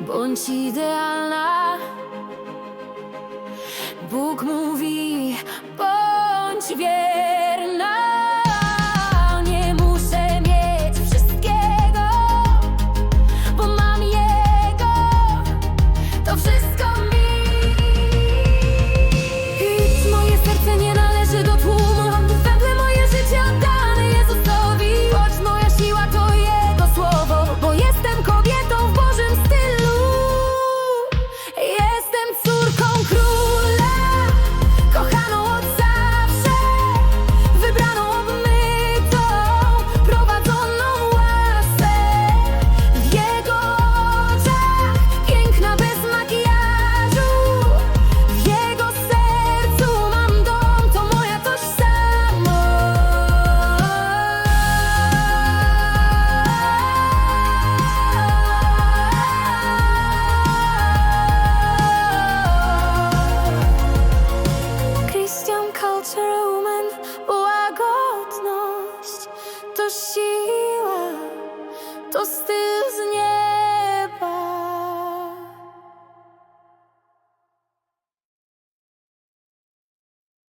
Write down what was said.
bądź idealna. Bóg mówi, はと捨て